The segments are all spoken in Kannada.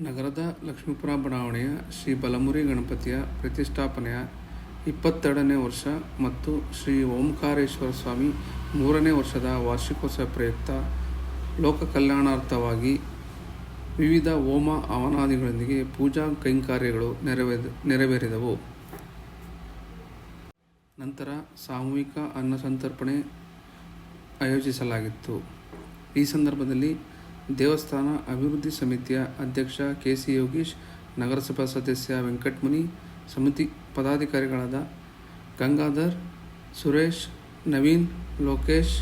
ನಗರದ ಲಕ್ಷ್ಮೀಪುರ ಬಡಾವಣೆಯ ಶ್ರೀ ಬಲಮುರಿ ಗಣಪತಿಯ ಪ್ರತಿಷ್ಠಾಪನೆಯ ಇಪ್ಪತ್ತೆರಡನೇ ವರ್ಷ ಮತ್ತು ಶ್ರೀ ಓಂಕಾರೇಶ್ವರ ಸ್ವಾಮಿ ಮೂರನೇ ವರ್ಷದ ವಾರ್ಷಿಕೋತ್ಸವ ಪ್ರಯುಕ್ತ ಲೋಕ ಕಲ್ಯಾಣಾರ್ಥವಾಗಿ ವಿವಿಧ ಹೋಮ ಹವನಾದಿಗಳೊಂದಿಗೆ ಪೂಜಾ ಕೈಂಕಾರ್ಯಗಳು ನೆರವೇ ನೆರವೇರಿದವು. ನಂತರ ಸಾಮೂಹಿಕ ಅನ್ನಸಂತರ್ಪಣೆ ಆಯೋಜಿಸಲಾಗಿತ್ತು. ಈ ಸಂದರ್ಭದಲ್ಲಿ ದೇವಸ್ಥಾನ ಅಭಿವೃದ್ಧಿ ಸಮಿತಿಯ ಅಧ್ಯಕ್ಷ ಕೆ ಸಿ ಯೋಗೀಶ್, ನಗರಸಭಾ ಸದಸ್ಯ ವೆಂಕಟಮುನಿ, ಸಮಿತಿ ಪದಾಧಿಕಾರಿಗಳಾದ ಗಂಗಾಧರ್, ಸುರೇಶ್, ನವೀನ್, ಲೋಕೇಶ್,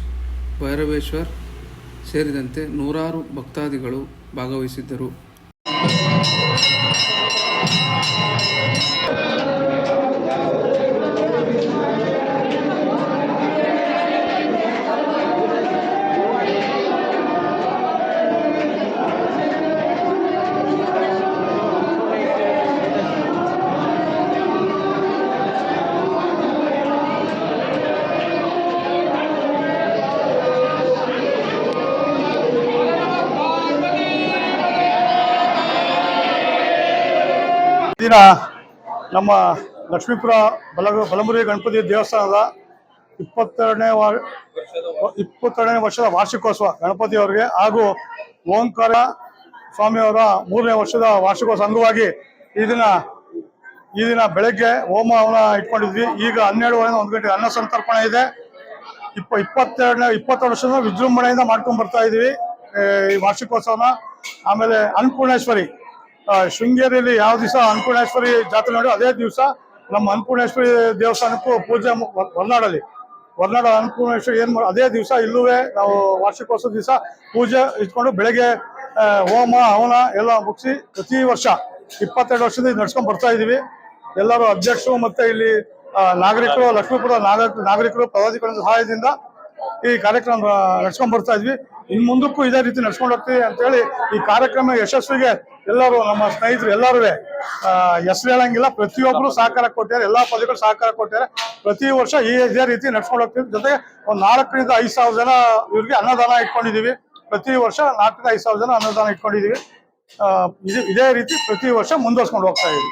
ಭೈರವೇಶ್ವರ್ ಸೇರಿದಂತೆ ನೂರಾರು ಭಕ್ತಾದಿಗಳು ಭಾಗವಹಿಸಿದ್ದರು. ದಿನ ನಮ್ಮ ಲಕ್ಷ್ಮೀಪುರ ಬಲ ಬಲಮುರಿ ಗಣಪತಿ ದೇವಸ್ಥಾನದ ಇಪ್ಪತ್ತೆರಡನೇ ವಾ ಇಪ್ಪತ್ತೆರಡನೇ ವರ್ಷದ ವಾರ್ಷಿಕೋತ್ಸವ ಗಣಪತಿಯವರಿಗೆ ಹಾಗೂ ಓಂಕಾರ ಸ್ವಾಮಿಯವರ ಮೂರನೇ ವರ್ಷದ ವಾರ್ಷಿಕೋತ್ಸವ ಅಂಗವಾಗಿ ಈ ದಿನ ಈ ದಿನ ಬೆಳಗ್ಗೆ ಹೋಮ ಹವನ ಇಟ್ಕೊಂಡಿದ್ವಿ. ಈಗ ಹನ್ನೆರಡುವರೆ ಒಂದು ಗಂಟೆ ಅನ್ನ ಸಂತರ್ಪಣೆ ಇದೆ. ಇಪ್ಪ ಇಪ್ಪತ್ತೆರಡನೇ ಇಪ್ಪತ್ತೆರಡು ವರ್ಷದ ವಿಜೃಂಭಣೆಯಿಂದ ಮಾಡ್ಕೊಂಡು ಬರ್ತಾ ಇದೀವಿ ಈ ವಾರ್ಷಿಕೋತ್ಸವನ. ಆಮೇಲೆ ಅನ್ನಪೂರ್ಣೇಶ್ವರಿ ಶೃಂಗೇರಿಯಲ್ಲಿ ಯಾವ ದಿವಸ ಅನ್ನಪೂರ್ಣೇಶ್ವರಿ ಜಾತ್ರೆ ನೋಡಿ ಅದೇ ದಿವಸ ನಮ್ಮ ಅನ್ನಪೂರ್ಣೇಶ್ವರಿ ದೇವಸ್ಥಾನಕ್ಕೂ ಪೂಜೆ ಹೊರನಾಡಲ್ಲಿ. ಹೊರನಾಡ ಅನ್ನಪೂರ್ಣೇಶ್ವರಿ ಏನ್ ಅದೇ ದಿವಸ ಇಲ್ಲೂ ನಾವು ವಾರ್ಷಿಕೋತ್ಸವ ದಿವಸ ಪೂಜೆ ಇಟ್ಕೊಂಡು ಬೆಳಗ್ಗೆ ಹೋಮ, ಹವನ ಎಲ್ಲ ಮುಗಿಸಿ ಪ್ರತಿ ವರ್ಷ ಇಪ್ಪತ್ತೆರಡು ವರ್ಷದಿಂದ ನಡ್ಸ್ಕೊಂಡ್ ಬರ್ತಾ ಇದೀವಿ. ಎಲ್ಲರೂ ಅಧ್ಯಕ್ಷರು ಮತ್ತೆ ಇಲ್ಲಿ ನಾಗರಿಕರು ಲಕ್ಷ್ಮೀಪುರ ನಾಗರಿಕ ನಾಗರಿಕರು ಪದಾಧಿಕಾರಿಗಳ ಸಹಾಯದಿಂದ ಈ ಕಾರ್ಯಕ್ರಮ ನಡ್ಸ್ಕೊಂಡ್ ಬರ್ತಾ ಇದ್ವಿ. ಇನ್ ಮುಂದಕ್ಕೂ ಇದೇ ರೀತಿ ನಡ್ಸ್ಕೊಂಡು ಹೋಗ್ತೀವಿ ಅಂತ ಹೇಳಿ ಈ ಕಾರ್ಯಕ್ರಮ ಯಶಸ್ವಿಗೆ ಎಲ್ಲರೂ ನಮ್ಮ ಸ್ನೇಹಿತರು ಎಲ್ಲರೂ ಹೆಸರು ಹೇಳಂಗಿಲ್ಲ. ಪ್ರತಿಯೊಬ್ಬರು ಸಹಕಾರ ಕೊಟ್ಟಿದ್ದಾರೆ. ಎಲ್ಲಾ ಪದಗಳು ಸಹಕಾರ ಕೊಟ್ಟಿದ್ದಾರೆ. ಪ್ರತಿ ವರ್ಷ ಈ ಇದೇ ರೀತಿ ನಡ್ಸ್ಕೊಂಡು ಹೋಗ್ತೀವಿ. ಜೊತೆಗೆ ಒಂದ್ ನಾಲ್ಕರಿಂದ ಐದು ಸಾವಿರ ಜನ ಇವ್ರಿಗೆ ಅನ್ನದಾನ ಇಟ್ಕೊಂಡಿದೀವಿ. ಪ್ರತಿ ವರ್ಷ ನಾಲ್ಕರಿಂದ ಐದು ಸಾವಿರ ಜನ ಅನ್ನದಾನ ಇಟ್ಕೊಂಡಿದೀವಿ. ಇದೇ ರೀತಿ ಪ್ರತಿ ವರ್ಷ ಮುಂದುವರ್ಸ್ಕೊಂಡು ಹೋಗ್ತಾ ಇದೀವಿ.